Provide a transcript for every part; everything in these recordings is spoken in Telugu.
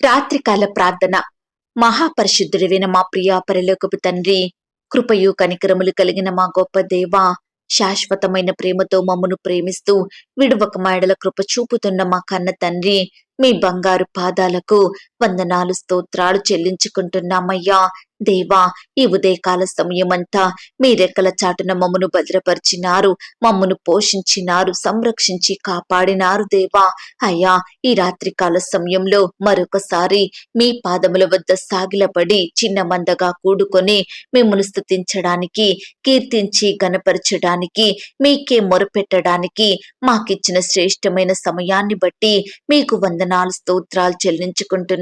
రాత్రికాల ప్రార్థన. మహాపరిశుద్ధుడివైన మా ప్రియా పరిలోకపు తండ్రి కృపయు కనికరములు కలిగిన మా గొప్ప దేవ శాశ్వతమైన ప్రేమతో మమ్మను ప్రేమిస్తూ విడువక మాయడల కృప చూపుతున్న మా కన్న తండ్రి మీ బంగారు పాదాలకు వందనాలు స్తోత్రాలు చెల్లించుకుంటున్నామయ్యా. దేవా ఈ ఉదయకాల సమయమంతా మీ రెక్కల చాటున మమ్మను భద్రపరిచినారు మమ్మను పోషించినారు సంరక్షించి కాపాడినారు దేవా. అయ్యా ఈ రాత్రికాల సమయంలో మరొకసారి మీ పాదముల వద్ద సాగిలపడి చిన్న మందగా కూడుకొని మిమ్మల్ని స్తుతించడానికి కీర్తించి గనపరచడానికి మీకే మొరపెట్టడానికి మాకిచ్చిన శ్రేష్టమైన సమయాన్ని బట్టి మీకు వందనాలు స్తోత్రాలు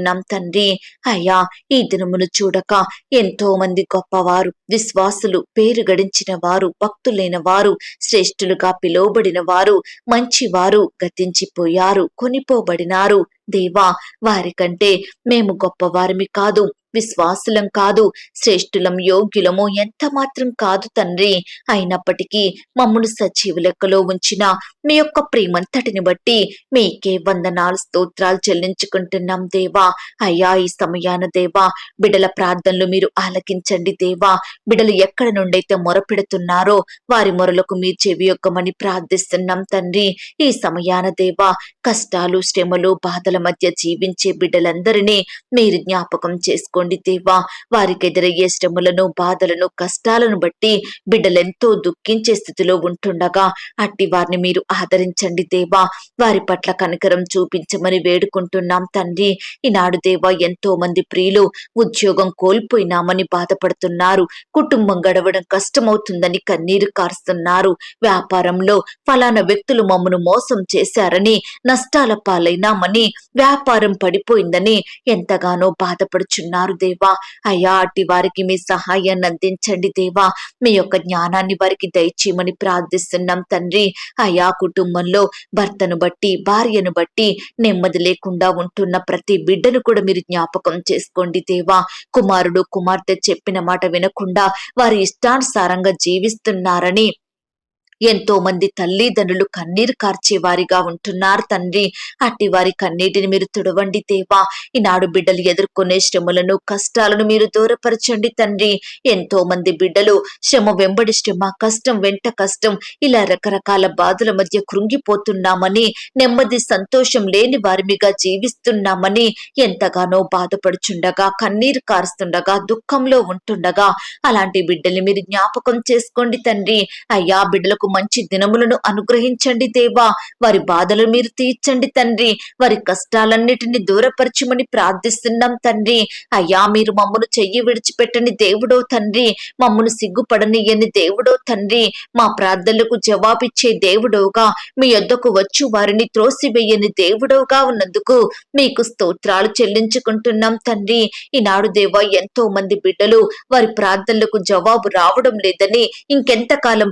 ఉన్నాం తండ్రి. అయ్యా ఈ దినమును చూడక ఎంతో మంది గొప్పవారు విశ్వాసులు పేరు గడించిన వారు భక్తులైన వారు శ్రేష్ఠులుగా పిలువబడిన వారు మంచివారు గతించిపోయారు కొనిపోబడినారు. దేవా వారికంటే మేము గొప్పవారిమి కాదు. విశ్వాసులం కాదు శ్రేష్ఠులం యోగ్యులము ఎంత మాత్రం కాదు తండ్రి. అయినప్పటికీ మమ్మను సజీవు లెక్కలో ఉంచిన మీ యొక్క ప్రేమంతటిని బట్టి మీకే వందనాలు స్తోత్రాలు చెల్లించుకుంటున్నాం దేవా. అయ్యా ఈ సమయాన దేవా బిడల ప్రార్థనలు మీరు ఆలకించండి దేవా. బిడలు ఎక్కడ నుండైతే మొరపెడుతున్నారో వారి మొరలకు మీ చెవి యొక్కమని ప్రార్థిస్తున్నాం తండ్రి. ఈ సమయాన దేవా కష్టాలు శ్రమలు బాధల మధ్య జీవించే బిడ్డలందరినీ మీరు జ్ఞాపకం చేసుకోండి దేవా. వారికి ఎదురయ్యే శ్రమలను బాధలను కష్టాలను బట్టి బిడ్డలెంతో దుఃఖించే స్థితిలో ఉంటుండగా అట్టి వారిని మీరు ఆదరించండి దేవా. వారి పట్ల కనికరం చూపించమని వేడుకుంటున్నాం తండ్రి. ఈనాడు దేవా ఎంతో మంది ప్రియులు ఉద్యోగం కోల్పోయినామని బాధపడుతున్నారు. కుటుంబం గడవడం కష్టమవుతుందని కన్నీరు కారుస్తున్నారు. వ్యాపారంలో ఫలానా వ్యక్తులు మమ్మను మోసం చేశారని నష్టాల పాలైనామని వ్యాపారం పడిపోయిందని ఎంతగానో బాధపడుచున్నారు దేవా. అయ్యా అట్టి వారికి మీ సహాయాన్ని అందించండి దేవా. మీ యొక్క జ్ఞానాన్ని వారికి దయచేయమని ప్రార్థిస్తున్నాం తండ్రి. అయా కుటుంబంలో భర్తను బట్టి భార్యను బట్టి నెమ్మది లేకుండా ఉంటున్న ప్రతి బిడ్డను కూడా మీరు జ్ఞాపకం చేసుకోండి దేవా. కుమారుడు కుమార్తె చెప్పిన మాట వినకుండా వారి ఇష్టానుసారంగా జీవిస్తున్నారని ఎంతో మంది తల్లిదండ్రులు కన్నీరు కార్చే వారిగా ఉంటున్నారు తండ్రి. అట్టి వారి కన్నీటిని మీరు తుడవండి దేవా. ఈనాడు బిడ్డలు ఎదుర్కొనే శ్రమలను కష్టాలను మీరు దూరపరచండి తండ్రి. ఎంతో మంది బిడ్డలు శ్రమ వెంబడి శ్రమ కష్టం వెంట కష్టం ఇలా రకరకాల బాధల మధ్య కృంగిపోతున్నామని నెమ్మది సంతోషం లేని వారిమిగా జీవిస్తున్నామని ఎంతగానో బాధపడుచుండగా కన్నీరు కారుస్తుండగా దుఃఖంలో ఉంటుండగా అలాంటి బిడ్డల్ని మీరు జ్ఞాపకం చేసుకోండి తండ్రి. అయ్యా బిడ్డలకు మంచి దినములను అనుగ్రహించండి దేవా. వారి బాధలు మీరు తీర్చండి తండ్రి. వారి కష్టాలన్నిటిని దూరపరచమని ప్రార్థిస్తున్నాం తండ్రి. అయ్యా మీరు మమ్మను చెయ్యి విడిచిపెట్టని దేవుడో తండ్రి. మమ్మను సిగ్గుపడనియని దేవుడో తండ్రి. మా ప్రార్థనలకు జవాబిచ్చే దేవుడోగా. మీ యొద్దకు వచ్చు వారిని త్రోసివేయని దేవుడోగా ఉన్నందుకు మీకు స్తోత్రాలు చెల్లించుకుంటున్నాం తండ్రి. ఈనాడు దేవా ఎంతో మంది బిడ్డలు వారి ప్రార్థనలకు జవాబు రావడం లేదని ఇంకెంతకాలం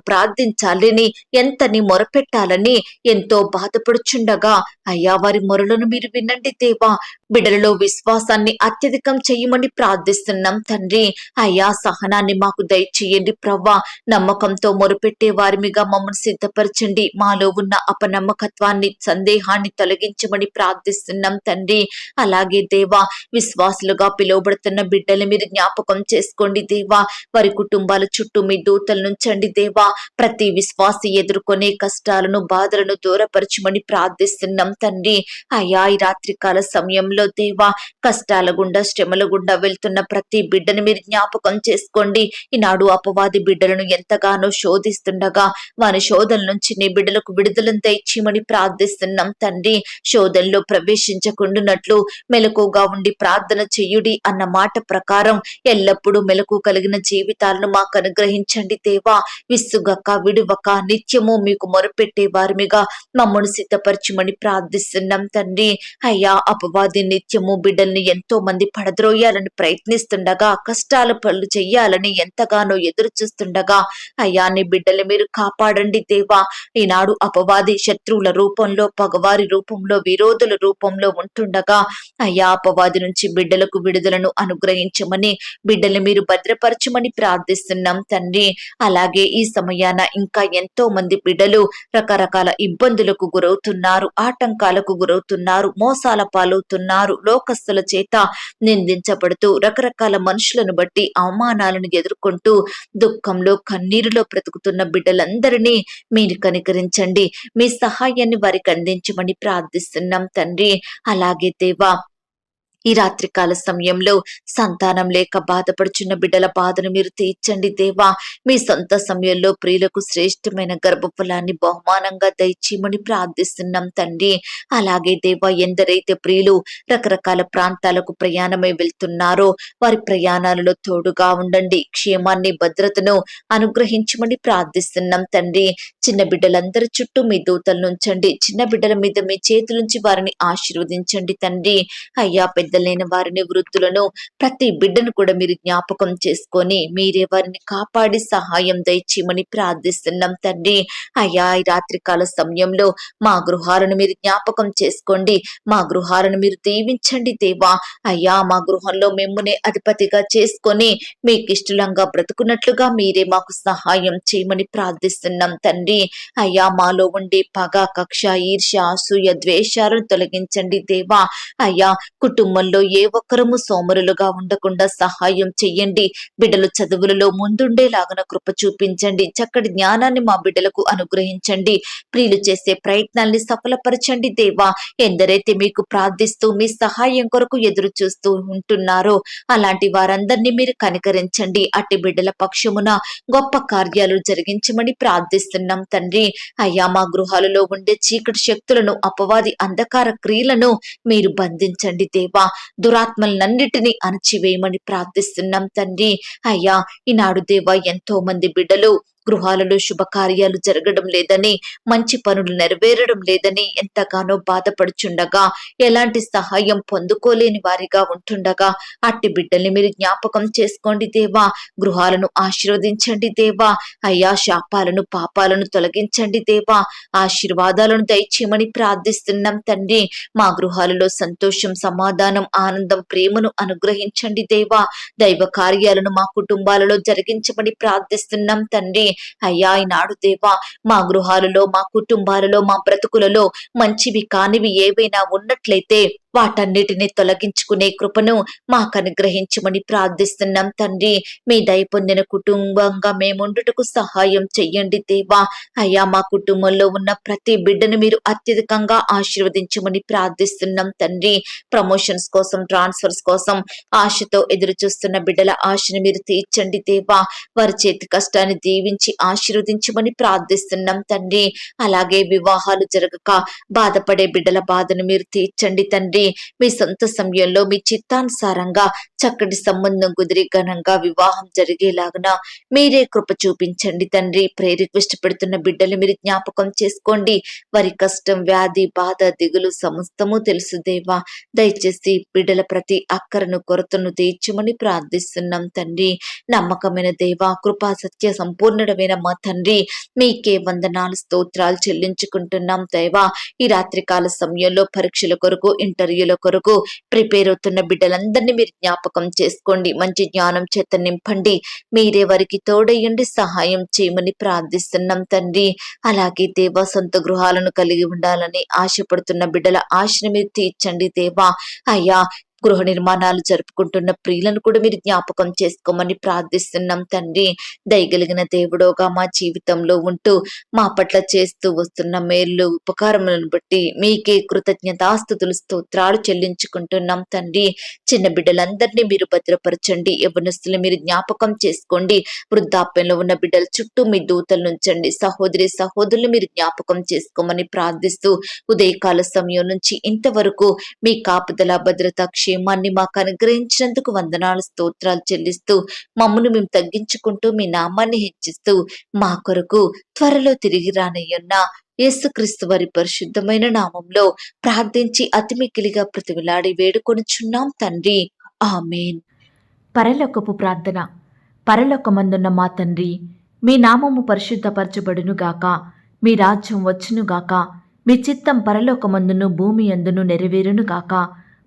ప్రార్థించాలని ఎంతని మొరపెట్టాలని ఎంతో బాధపడుచుండగా అయ్యా వారి మొరలను మీరు వినండి దేవా. బిడ్డలలో విశ్వాసాన్ని అత్యధికం చేయమని ప్రార్థిస్తున్నాం తండ్రి. అయ్యా సహనాన్ని మాకు దయచేయండి ప్రవ్వా. నమ్మకంతో మొరపెట్టే వారిమిగా మమ్మల్ని సిద్ధపరచండి. మాలో ఉన్న అపనమ్మకత్వాన్ని సందేహాన్ని తొలగించమని ప్రార్థిస్తున్నాం తండ్రి. అలాగే దేవా విశ్వాసులుగా పిలువబడుతున్న బిడ్డలు మీరు జ్ఞాపకం చేసుకోండి దేవా. వారి కుటుంబాల చుట్టూ మీ దూతలు నుంచండి దేవా. ప్రతి విశ్వాసి ఎదుర్కొనే కష్టాలను బాధలను దూరపరచమని ప్రార్థిస్తున్నాం తండ్రి. అయ్యా ఈ రాత్రికాల సమయంలో దేవా? కష్టాల గుండా శ్రమల గుండా వెళ్తున్న ప్రతి బిడ్డను మీరు జ్ఞాపకం చేసుకోండి. ఈనాడు అపవాది బిడ్డలను ఎంతగానో శోధిస్తుండగా వారి శోధన నుంచి నీ బిడ్డలకు విడుదలను తెచ్చిమని ప్రార్థిస్తున్నాం తండ్రి. శోధనలో ప్రవేశించకుండునట్లు మెలకుగా ఉండి ప్రార్థన చెయ్యుడి అన్న మాట ప్రకారం ఎల్లప్పుడూ మెలకు కలిగిన జీవితాలను మాకు అనుగ్రహించండి దేవా. విసుగక విడువక నిత్యము మీకు మొరపెట్టే వారిమిగా మమ్మను సిద్ధపరచమని ప్రార్థిస్తున్నాం తండ్రి. అయ్యా అపవాది నిత్యము బిడ్డల్ని ఎంతో మంది పడద్రోయాలని ప్రయత్నిస్తుండగా కష్టాల పనులు చెయ్యాలని ఎంతగానో ఎదురు చూస్తుండగా అయ్యా నీ బిడ్డలు మీరు కాపాడండి దేవా. ఈనాడు అపవాది శత్రువుల రూపంలో పగవారి రూపంలో విరోధుల రూపంలో ఉంటుండగా అయ్యా అపవాది నుంచి బిడ్డలకు విడుదలను అనుగ్రహించమని బిడ్డలు మీరు భద్రపరచమని ప్రార్థిస్తున్నాం తండ్రి. అలాగే ఈ సమయాన ఇంకా ఎంతో మంది బిడ్డలు రకరకాల ఇబ్బందులకు గురవుతున్నారు ఆటంకాలకు గురవుతున్నారు మోసాల పాలవుతున్నారు. ఉంటున్నారు లోకస్తుల చేత నిందించబడుతూ రకరకాల మనుషులను బట్టి అవమానాలను ఎదుర్కొంటూ దుఃఖంలో కన్నీరులో బ్రతుకుతున్న బిడ్డలందరినీ మీరు కనికరించండి. మీ సహాయాన్ని వారికి అందించమని ప్రార్థిస్తున్నాం తండ్రి. అలాగే దేవా ఈ రాత్రికాల సమయంలో సంతానం లేక బాధపడుచున్న బిడ్డల బాధను మీరు తీర్చండి దేవా. మీ సొంత సమయంలో ప్రియులకు శ్రేష్టమైన గర్భఫలాన్ని బహుమానంగా దయచేయమని ప్రార్థిస్తున్నాం తండ్రి. అలాగే దేవా ఎందరైతే ప్రియులు రకరకాల ప్రాంతాలకు ప్రయాణమై వెళ్తున్నారో వారి ప్రయాణాలలో తోడుగా ఉండండి. క్షేమాన్ని భద్రతను అనుగ్రహించమని ప్రార్థిస్తున్నాం తండ్రి. చిన్న బిడ్డలందరి చుట్టూ మీ దూతలు ఉంచండి. చిన్న బిడ్డల మీద మీ చేతులుంచి వారిని ఆశీర్వదించండి తండ్రి. అయ్యా పెద్ద పెద్దలైన వారిని వృద్ధులను ప్రతి బిడ్డను కూడా మీరు జ్ఞాపకం చేసుకొని మీరే వారిని కాపాడి సహాయం దయచేయమని ప్రార్థిస్తున్నాం తండ్రి. అయ్యా ఈ రాత్రికాల సమయంలో మా గృహాలను మీరు జ్ఞాపకం చేసుకోండి. మా గృహాలను మీరు దీవించండి దేవా. అయ్యా మా గృహంలో మిమ్మునే అధిపతిగా చేసుకొని మీకు ఇష్టలంగా బ్రతుకున్నట్లుగా మీరే మాకు సహాయం చేయమని ప్రార్థిస్తున్నాం తండ్రి. అయ్యా మాలో ఉండే పగ కక్ష ఈర్ష అసూయ ద్వేషాలను తొలగించండి దేవా. అయ్యా కుటుంబం కుటుంబంలో ఏ ఒక్కరము సోమరులుగా ఉండకుండా సహాయం చెయ్యండి. బిడ్డలు చదువులలో ముందుండేలాగన కృప చూపించండి. చక్కటి జ్ఞానాన్ని మా బిడ్డలకు అనుగ్రహించండి. ప్రియులు చేసే ప్రయత్నాల్ని సఫలపరచండి దేవా. ఎందరైతే మీకు ప్రార్థిస్తూ మీ సహాయం కొరకు ఎదురు చూస్తూ ఉంటున్నారో అలాంటి వారందరినీ మీరు కనికరించండి. అట్టి బిడ్డల పక్షమున గొప్ప కార్యాలు జరిగించమని ప్రార్థిస్తున్నాం తండ్రి. అయ్యా మా గృహాలలో ఉండే చీకటి శక్తులను అపవాది అంధకార క్రియలను మీరు బంధించండి దేవా. దురాత్మలన్నిటినీ అణచివేయమని ప్రార్థిస్తున్నాం తండ్రి. అయ్యా ఈనాడు దేవ ఎంతో మంది బిడ్డలు గృహాలలో శుభకార్యాలు జరగడం లేదని మంచి పనులు నెరవేరడం లేదని ఎంతగానో బాధపడుచుండగా ఎలాంటి సహాయం పొందుకోలేని వారిగా ఉంటుండగా అట్టి బిడ్డల్ని మీరు జ్ఞాపకం చేసుకోండి దేవా గృహాలను ఆశీర్వదించండి దేవా అయ్యా శాపాలను పాపాలను తొలగించండి దేవా ఆశీర్వాదాలను దయచేయమని ప్రార్థిస్తున్నాం తండ్రి. మా గృహాలలో సంతోషం సమాధానం ఆనందం ప్రేమను అనుగ్రహించండి దేవా దైవ కార్యాలను మా కుటుంబాలలో జరిగించమని ప్రార్థిస్తున్నాం తండ్రి. అయ్యా ఈనాడు దేవా మా గృహాలలో మా కుటుంబాలలో మా బ్రతుకులలో మంచివి కానివి ఏవైనా ఉన్నట్లయితే వాటన్నిటిని తొలగించుకునే కృపను మాకు అనుగ్రహించమని ప్రార్థిస్తున్నాం తండ్రి. మీ దయ పొందిన కుటుంబంగా మేముండుటకు సహాయం చెయ్యండి దేవా. అయ్యా మా కుటుంబంలో ఉన్న ప్రతి బిడ్డను మీరు అత్యధికంగా ఆశీర్వదించమని ప్రార్థిస్తున్నాం తండ్రి. ప్రమోషన్స్ కోసం ట్రాన్స్ఫర్స్ కోసం ఆశతో ఎదురు చూస్తున్న బిడ్డల ఆశను మీరు తీర్చండి దేవా. వారి చేతి కష్టాన్ని దీవించి ఆశీర్వదించమని ప్రార్థిస్తున్నాం తండ్రి. అలాగే వివాహాలు జరగక బాధపడే బిడ్డల బాధను మీరు తీర్చండి తండ్రి. మీ సొంత సమయంలో మీ చిత్తానుసారంగా చక్కటి సంబంధం కుదిరి ఘనంగా వివాహం జరిగేలాగున మీరే కృప చూపించండి తండ్రి. ప్రే రిక్వెస్ట్ పెడుతున్న బిడ్డలు మీరు జ్ఞాపకం చేసుకోండి. వారి కష్టం వ్యాధి బాధ దిగులు సమస్తము తెలుసు దేవా. దయచేసి బిడ్డల ప్రతి అక్కరను కొరతను తీర్చమని ప్రార్థిస్తున్నాం తండ్రి. నమ్మకమైన దేవా కృపా సత్య సంపూర్ణమైన మా తండ్రి. మీకే వందనాలు స్తోత్రాలు చెల్లించుకుంటున్నాం దేవా. ఈ రాత్రికాల సమయంలో పరీక్షల కొరకు ఇంటర్ చర్యల కొరకు ప్రిపేర్ అవుతున్న బిడ్డలందరినీ మీరు జ్ఞాపకం చేసుకోండి. మంచి జ్ఞానం చేత నింపండి. మీరే వారికి తోడయ్యండి సహాయం చేయమని ప్రార్థిస్తున్నాం తండ్రి. అలాగే దేవా సొంత గృహాలను కలిగి ఉండాలని ఆశపడుతున్న బిడ్డల ఆశను మీరు తీర్చండి దేవా. అయ్యా గృహ నిర్మాణాలు జరుపుకుంటున్న ప్రియులను కూడా మీరు జ్ఞాపకం చేసుకోమని ప్రార్థిస్తున్నాం తండ్రి. దయగలిగిన దేవుడోగా మా జీవితంలో ఉంటూ మా పట్ల చేస్తూ వస్తున్న మేలు ఉపకారములను బట్టి మీకే కృతజ్ఞతాస్థుతులు స్తోత్రాలు చెల్లించుకుంటున్నాం తండ్రి. చిన్న బిడ్డలందరినీ మీరు భద్రపరచండి. యవనస్తులు మీరు జ్ఞాపకం చేసుకోండి. వృద్ధాప్యంలో ఉన్న బిడ్డల చుట్టూ మీ దూతలు ఉంచండి. సహోదరి సహోదరులు మీరు జ్ఞాపకం చేసుకోమని ప్రార్థిస్తూ ఉదయకాల సమయం నుంచి ఇంతవరకు మీ కాపుదల భద్రత క్షేమాన్ని మాకు అనుగ్రహించినందుకు వందనాలు స్తోత్రాలు చెల్లిస్తూ మమ్మను మేము తగ్గించుకుంటూ మీ నామాన్ని హెచ్చిస్తూ మా కొరకు త్వరలో తిరిగి రానయ్యున్న యేసుక్రీస్తు వారి పరిశుద్ధమైన నామంలో ప్రార్థించి అతిమికిలిగా ప్రతివిలాడి వేడుకొనుచున్నాం తండ్రి. ఆమెన్. పరలోకపు ప్రార్థన. పరలోకమందున్న మా తండ్రి మీ నామము పరిశుద్ధపరచబడునుగాక మీ రాజ్యం వచ్చునుగాక మీ చిత్తం పరలోకమందును భూమి అందును నెరవేరునుగాక